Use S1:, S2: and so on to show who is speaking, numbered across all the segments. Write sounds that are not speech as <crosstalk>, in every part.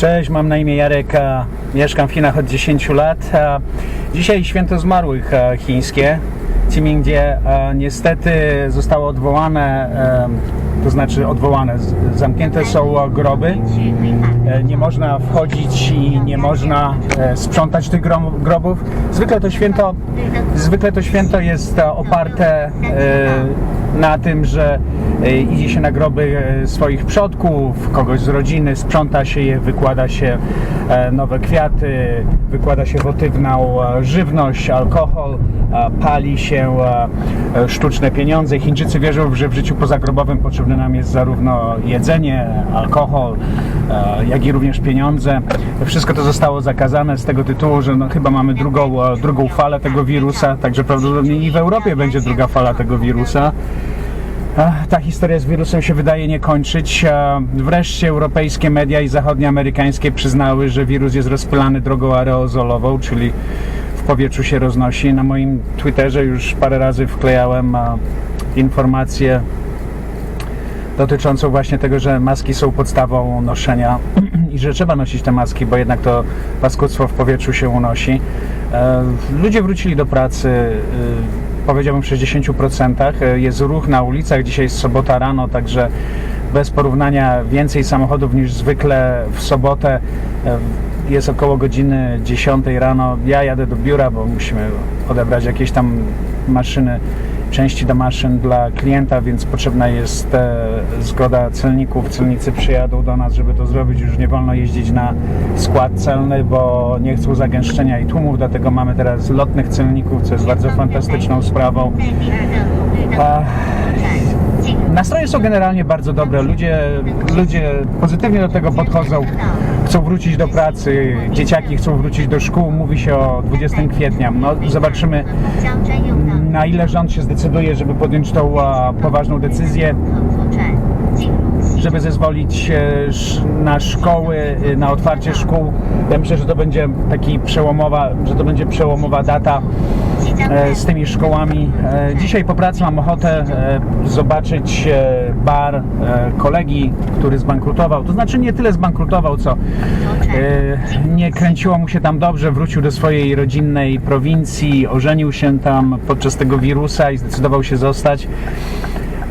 S1: Cześć, mam na imię Jarek, mieszkam w Chinach od 10 lat. Dzisiaj święto zmarłych a, chińskie. A Niestety zostało odwołane, to znaczy odwołane, zamknięte są groby. E, Nie można wchodzić i nie można e, sprzątać tych grobów. Zwykle to święto, zwykle to święto jest e, oparte e, na tym, że e, idzie się na groby e, swoich przodków, kogoś z rodziny, sprząta się je, wykłada się e, nowe kwiaty, wykłada się wotywną e, żywność, alkohol, e, pali się e, e, sztuczne pieniądze. Chińczycy wierzą, że w życiu pozagrobowym potrzebne nam jest zarówno jedzenie, alkohol, e, jak i również pieniądze. Wszystko to zostało zakazane z tego tytułu, że no, chyba mamy drugą, e, drugą falę tego wirusa, także prawdopodobnie i w Europie będzie druga fala tego wirusa. Ta historia z wirusem się wydaje nie kończyć. Wreszcie europejskie media i zachodnioamerykańskie przyznały, że wirus jest rozpylany drogą aerozolową, czyli w powietrzu się roznosi. Na moim Twitterze już parę razy wklejałem informacje dotyczącą właśnie tego, że maski są podstawą noszenia <clears throat> i że trzeba nosić te maski, bo jednak to paskudztwo w powietrzu się unosi. E, Ludzie wrócili do pracy, e, powiedziałbym w 60%. E, Jest ruch na ulicach, dzisiaj jest sobota rano, także bez porównania więcej samochodów niż zwykle w sobotę. E, Jest około godziny 10 rano. Ja jadę do biura, bo musimy odebrać jakieś tam maszyny części do maszyn dla klienta, więc potrzebna jest e, zgoda celników. Celnicy przyjadą do nas, żeby to zrobić. Już nie wolno jeździć na skład celny, bo nie chcą zagęszczenia i tłumów, dlatego mamy teraz lotnych celników, co jest bardzo fantastyczną sprawą. A, Nastroje są generalnie bardzo dobre. Ludzie, ludzie pozytywnie do tego podchodzą. Chcą wrócić do pracy, dzieciaki chcą wrócić do szkół. Mówi się o 20 kwietnia. No, zobaczymy, na ile rząd się zdecyduje, żeby podjąć tą a, poważną decyzję, żeby zezwolić e, na szkoły, e, na otwarcie szkół. Ja myślę, że to będzie taki przełomowa, że to będzie przełomowa data e, z tymi szkołami. E, Dzisiaj po pracy mam ochotę e, zobaczyć e, bar e, kolegi, który zbankrutował. To znaczy nie tyle zbankrutował, co e, nie kręciło mu się tam dobrze, wrócił do swojej rodzinnej prowincji, ożenił się tam podczas tego wirusa i zdecydował się zostać.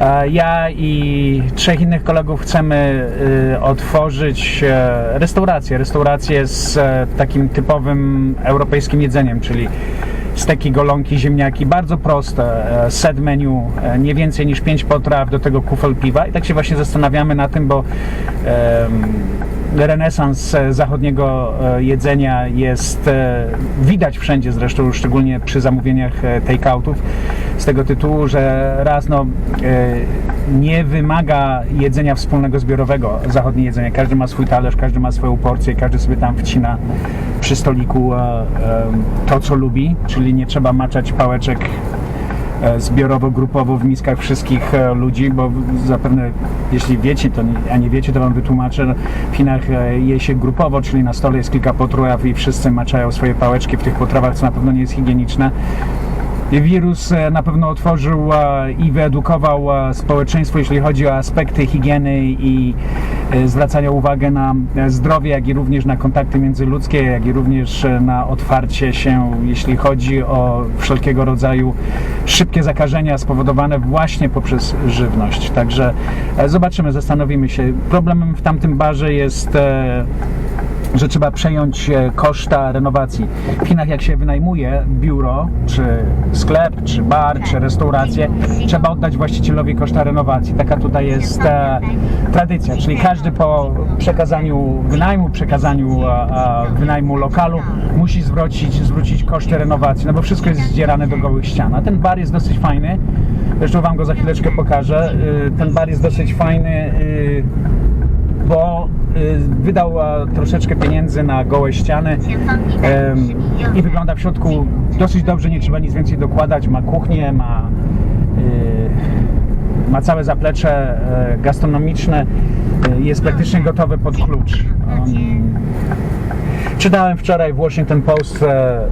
S1: E, Ja i trzech innych kolegów chcemy e, otworzyć e, restaurację. Restaurację z e, takim typowym europejskim jedzeniem, czyli steki, golonki, ziemniaki, bardzo proste, e, set menu, e, nie więcej niż 5 potraw, do tego kufel piwa. I tak się właśnie zastanawiamy na tym, bo renesans e, zachodniego jedzenia jest widać wszędzie zresztą, szczególnie przy zamówieniach take-outów z tego tytułu, że raz no, nie wymaga jedzenia wspólnego zbiorowego, zachodnie jedzenie. Każdy ma swój talerz, każdy ma swoją porcję, każdy sobie tam wcina przy stoliku e, e, to, co lubi, czyli nie trzeba maczać pałeczek e, zbiorowo, grupowo w miskach wszystkich ludzi, bo zapewne jeśli wiecie, to nie, a nie wiecie, to wam wytłumaczę. W Chinach je się grupowo, czyli na stole jest kilka potraw i wszyscy maczają swoje pałeczki w tych potrawach, co na pewno nie jest higieniczne. Wirus e, na pewno otworzył e, i wyedukował e, społeczeństwo, jeśli chodzi o aspekty higieny i zwracania uwagi na zdrowie, jak i również na kontakty międzyludzkie, jak i również na otwarcie się, jeśli chodzi o wszelkiego rodzaju szybkie zakażenia spowodowane właśnie poprzez żywność. Także zobaczymy, zastanowimy się. Problemem w tamtym barze jest że trzeba przejąć e, koszta renowacji. W Chinach jak się wynajmuje biuro, czy sklep, czy bar, czy restaurację, trzeba oddać właścicielowi koszta renowacji. Taka tutaj jest e, tradycja, czyli każdy po przekazaniu wynajmu, przekazaniu e, e, wynajmu lokalu musi zwrócić, zwrócić koszty renowacji, no bo wszystko jest zdzierane do gołych ścian. A ten bar jest dosyć fajny, zresztą Wam go za chwileczkę pokażę. Y, Ten bar jest dosyć fajny, y, bo y, wydał e, troszeczkę pieniędzy na gołe ściany i wygląda w środku dosyć dobrze, nie trzeba nic więcej dokładać. Ma kuchnię, ma, y, ma całe zaplecze e, gastronomiczne, y, jest praktycznie gotowy pod klucz. Czytałem wczoraj w Washington Post, e, e,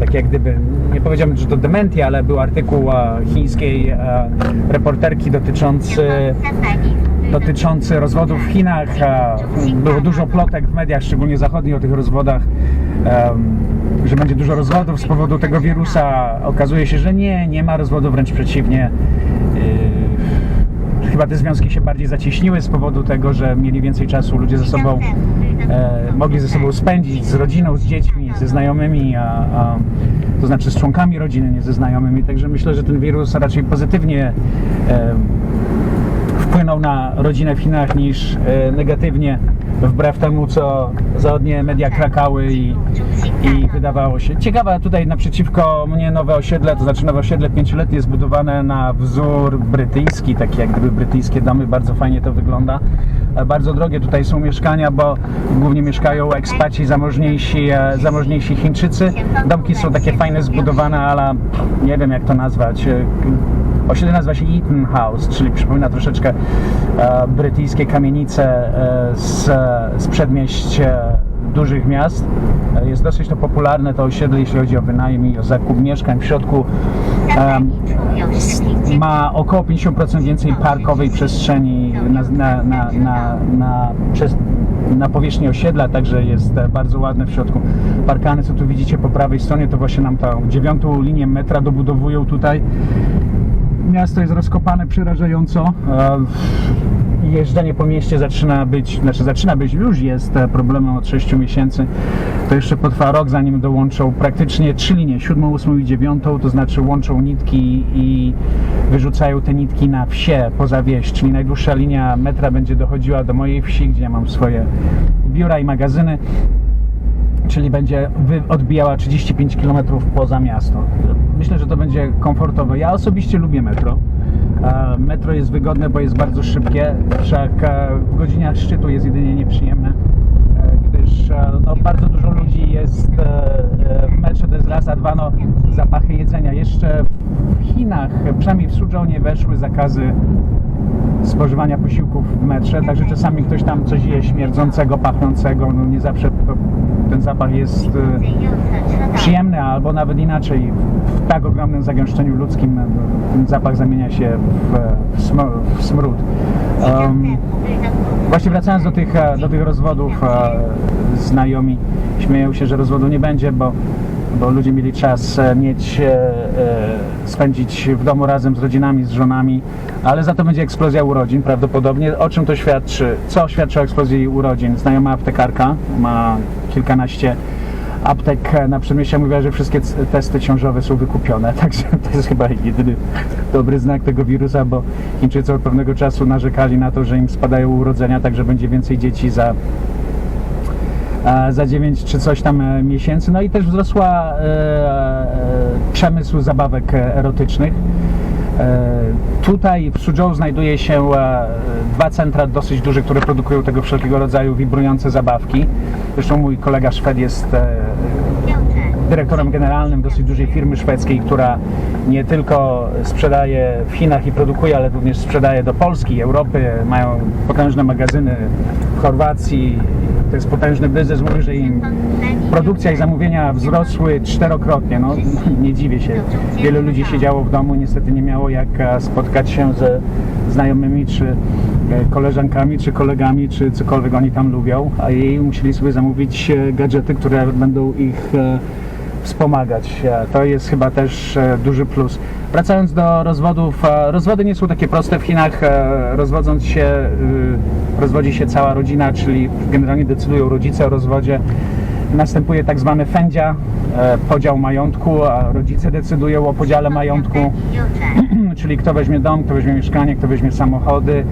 S1: tak jak gdyby, nie powiedziałbym, że to dementia, ale był artykuł e, chińskiej e, reporterki dotyczący dotyczący rozwodów w Chinach. A, Było dużo plotek w mediach, szczególnie zachodnich, o tych rozwodach, że będzie dużo rozwodów z powodu tego wirusa. Okazuje się, że nie, nie ma rozwodu, wręcz przeciwnie. Yy, Chyba te związki się bardziej zacieśniły z powodu tego, że mieli więcej czasu ludzie ze sobą, e, mogli ze sobą spędzić, z rodziną, z dziećmi, ze znajomymi, a, a, to znaczy z członkami rodziny, nie ze znajomymi. Także myślę, że ten wirus raczej pozytywnie e, wpłynął na rodzinę w Chinach niż e, negatywnie, wbrew temu, co zachodnie media krakały i, i wydawało się. Ciekawe, tutaj naprzeciwko mnie nowe osiedle, to znaczy nowe osiedle pięcioletnie zbudowane na wzór brytyjski, takie jak gdyby brytyjskie domy, bardzo fajnie to wygląda. E, Bardzo drogie tutaj są mieszkania, bo głównie mieszkają ekspaci zamożniejsi, e, zamożniejsi Chińczycy. Domki są takie fajne, zbudowane, ale nie wiem jak to nazwać. Osiedle nazywa się Eaton House, czyli przypomina troszeczkę e, brytyjskie kamienice e, z, z przedmieść dużych miast. E, jest dosyć to popularne to osiedle, jeśli chodzi o wynajem i o zakup mieszkań. W środku ma około 50% więcej parkowej przestrzeni na, na, na, na, na, przez, na powierzchni osiedla, także jest e, bardzo ładne w środku. Parkany, co tu widzicie po prawej stronie, to właśnie nam tą dziewiątą linię metra dobudowują tutaj. Miasto jest rozkopane przerażająco. E, Jeżdżenie po mieście zaczyna być, znaczy zaczyna być, już jest e, problemem od 6 miesięcy. To jeszcze potrwa rok, zanim dołączą praktycznie trzy linie, siódmą, ósmą i dziewiątą, to znaczy łączą nitki i wyrzucają te nitki na wsie poza wieś, czyli najdłuższa linia metra będzie dochodziła do mojej wsi, gdzie ja mam swoje biura i magazyny czyli będzie odbijała 35 km poza miasto. Myślę, że to będzie komfortowe. Ja osobiście lubię metro. E, Metro jest wygodne, bo jest bardzo szybkie, wszak e, w godzinach szczytu jest jedynie nieprzyjemne, e, gdyż no, bardzo dużo ludzi jest w metrze, to jest raz, a dwa, no, zapachy jedzenia. Jeszcze w Chinach, przynajmniej w Suzhounie weszły zakazy spożywania posiłków w metrze, także czasami ktoś tam coś je śmierdzącego, pachnącego, no nie zawsze to, ten zapach jest e, przyjemny, albo nawet inaczej, w tak ogromnym zagęszczeniu ludzkim no, ten zapach zamienia się w, w, w smród. Um, Właśnie wracając do tych, e, do tych rozwodów, e, znajomi śmieją się, że rozwodu nie będzie, bo, bo ludzie mieli czas e, mieć, e, e, spędzić w domu razem z rodzinami, z żonami, ale za to będzie eksplozja urodzin prawdopodobnie. O czym to świadczy? Co świadczy o eksplozji urodzin? Znajoma aptekarka ma kilkanaście aptek na przedmieściach mówiła, że wszystkie testy ciążowe są wykupione, <laughs> także to jest chyba jedyny dobry znak tego wirusa, bo Chińczycy od pewnego czasu narzekali na to, że im spadają urodzenia, także będzie więcej dzieci za za 9 czy coś tam e, miesięcy. No i też wzrosła e, e, przemysł zabawek e, erotycznych. E, Tutaj w Suzhou znajduje się e, dwa centra dosyć duże, które produkują tego wszelkiego rodzaju wibrujące zabawki. Zresztą mój kolega Szwed jest e, dyrektorem generalnym dosyć dużej firmy szwedzkiej, która nie tylko sprzedaje w Chinach i produkuje, ale również sprzedaje do Polski, Europy. Mają potężne magazyny w Chorwacji. To jest potężny biznes. Mówi, że im produkcja i zamówienia wzrosły czterokrotnie. No, <laughs> nie dziwię się. Wielu ludzi siedziało w domu, niestety nie miało jak spotkać się ze znajomymi, czy e, koleżankami, czy kolegami, czy cokolwiek oni tam lubią, a jej musieli sobie zamówić e, gadżety, które będą ich e, wspomagać. To jest chyba też e, duży plus. Wracając do rozwodów, e, rozwody nie są takie proste w Chinach. e, Rozwodząc się, rozwodzi się cała rodzina, czyli generalnie decydują rodzice o rozwodzie. Następuje tak zwany fędzia, podział majątku, a rodzice decydują o podziale majątku <clears throat> czyli kto weźmie dom, kto weźmie mieszkanie, kto weźmie samochody.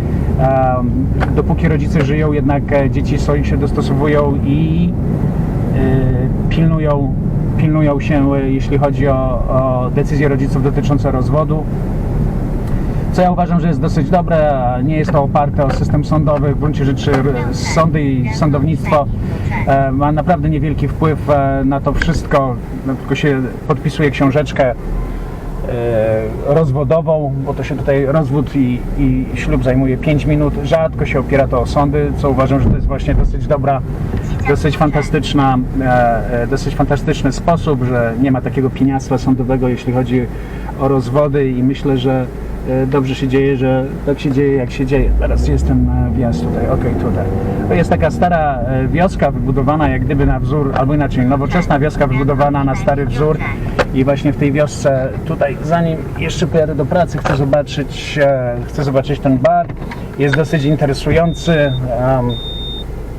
S1: Dopóki rodzice żyją, jednak dzieci się dostosowują i pilnują, pilnują się, e, jeśli chodzi o, o decyzje rodziców dotyczące rozwodu. Co ja uważam, że jest dosyć dobre, nie jest to oparte o system sądowy. W gruncie rzeczy sądy i sądownictwo e, ma naprawdę niewielki wpływ e, na to wszystko. No, tylko się podpisuje książeczkę rozwodową, bo to się tutaj rozwód i, i ślub zajmuje 5 minut. Rzadko się opiera to o sądy, co uważam, że to jest właśnie dosyć dobra, dosyć fantastyczna, e, e, dosyć fantastyczny sposób, że nie ma takiego pieniactwa sądowego, jeśli chodzi o rozwody i myślę, że e, dobrze się dzieje, że tak się dzieje, jak się dzieje. Teraz jest ten e, wjazd tutaj, okej, tutaj. To jest taka stara wioska wybudowana jak gdyby na wzór, albo inaczej, nowoczesna wioska wybudowana na stary wzór i właśnie w tej wiosce tutaj, zanim jeszcze pojadę do pracy, chcę zobaczyć, chcę zobaczyć ten bar. Jest dosyć interesujący. em,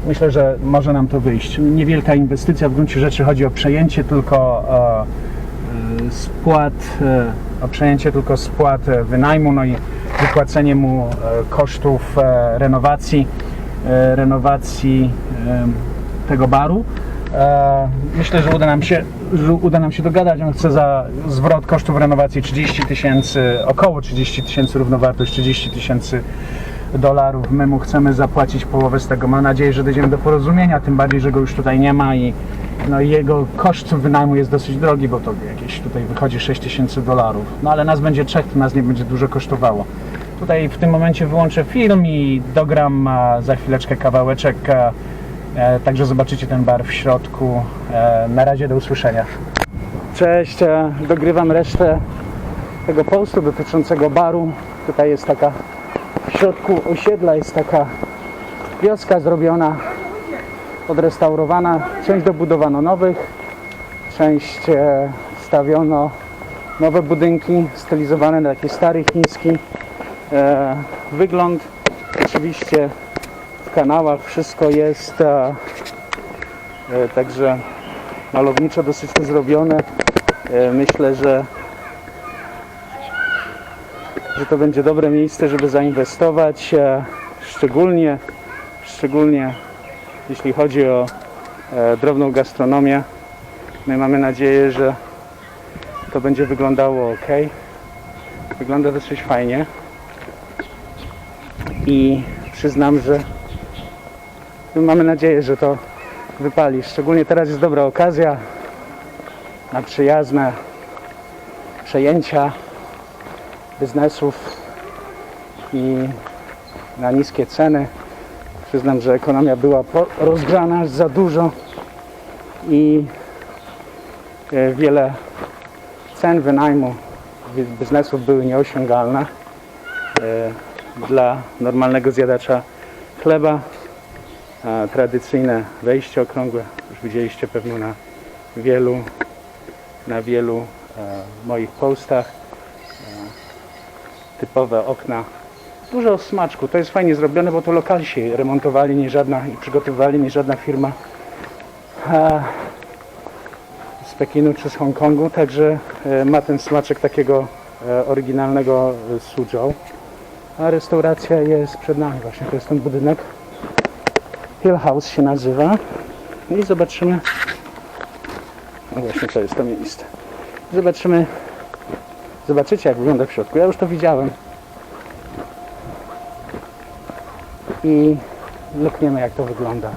S1: Myślę, że może nam to wyjść. Niewielka inwestycja, w gruncie rzeczy chodzi o przejęcie tylko e, e, spłat, e, o przejęcie tylko spłat wynajmu, no i wypłacenie mu kosztów renowacji, renowacji tego baru. Myślę, że uda nam się, uda nam się dogadać. On chce za zwrot kosztów renowacji 30 tysięcy, około 30 tysięcy, równowartość 30 tysięcy dolarów. My mu chcemy zapłacić połowę z tego. Mam nadzieję, że dojdziemy do porozumienia, tym bardziej, że go już tutaj nie ma i no jego koszt wynajmu jest dosyć drogi, bo to jakieś tutaj wychodzi 6 tysięcy dolarów. No ale nas będzie trzech, to nas nie będzie dużo kosztowało. Tutaj w tym momencie wyłączę film i dogram za chwileczkę kawałeczek, e, e, także zobaczycie ten bar w środku. E, na razie do usłyszenia. Cześć, dogrywam resztę tego postu dotyczącego baru. Tutaj jest taka w środku osiedla jest taka wioska zrobiona, odrestaurowana. Część dobudowano nowych, część e, stawiono nowe budynki stylizowane na taki stary chiński e, wygląd. Oczywiście w kanałach wszystko jest e, także malowniczo dosyć zrobione. Myślę, że że to będzie dobre miejsce, żeby zainwestować, e, szczególnie, szczególnie jeśli chodzi o e, drobną gastronomię. My mamy nadzieję, że to będzie wyglądało ok. Wygląda dosyć fajnie i przyznam, że my mamy nadzieję, że to wypali. Szczególnie teraz jest dobra okazja na przyjazne przejęcia biznesów i na niskie ceny. Przyznam, że ekonomia była aż za dużo i e, wiele cen wynajmu biznesów były nieosiągalne e, dla normalnego zjadacza chleba. Tradycyjne wejście okrągłe, już widzieliście pewno na wielu, na wielu e, moich postach typowe okna. Dużo smaczku. To jest fajnie zrobione, bo to lokalsi remontowali, nie żadna i przygotowywali, nie żadna firma z Pekinu czy z Hongkongu, także e, ma ten smaczek takiego e, oryginalnego e, Suzhou. A restauracja jest przed nami właśnie, to jest ten budynek. Hill House się nazywa. I zobaczymy. No właśnie, to jest to miejsce. Zobaczymy Zobaczycie jak wygląda w środku. Ja już to widziałem. I lukniemy jak to wygląda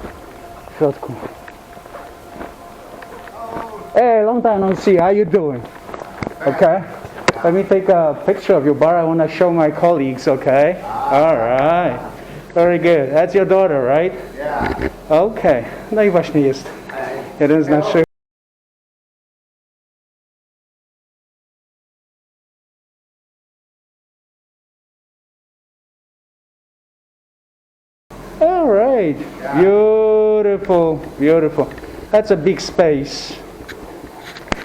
S1: w środku. Hey, long time no see. How you doing? Okay. Let me take a picture of your bar. I want to show my colleagues. Okay. All right. Very good. That's your daughter, right? Yeah. Okay. No i właśnie jest jeden z naszych. Beautiful, beautiful. That's a big space.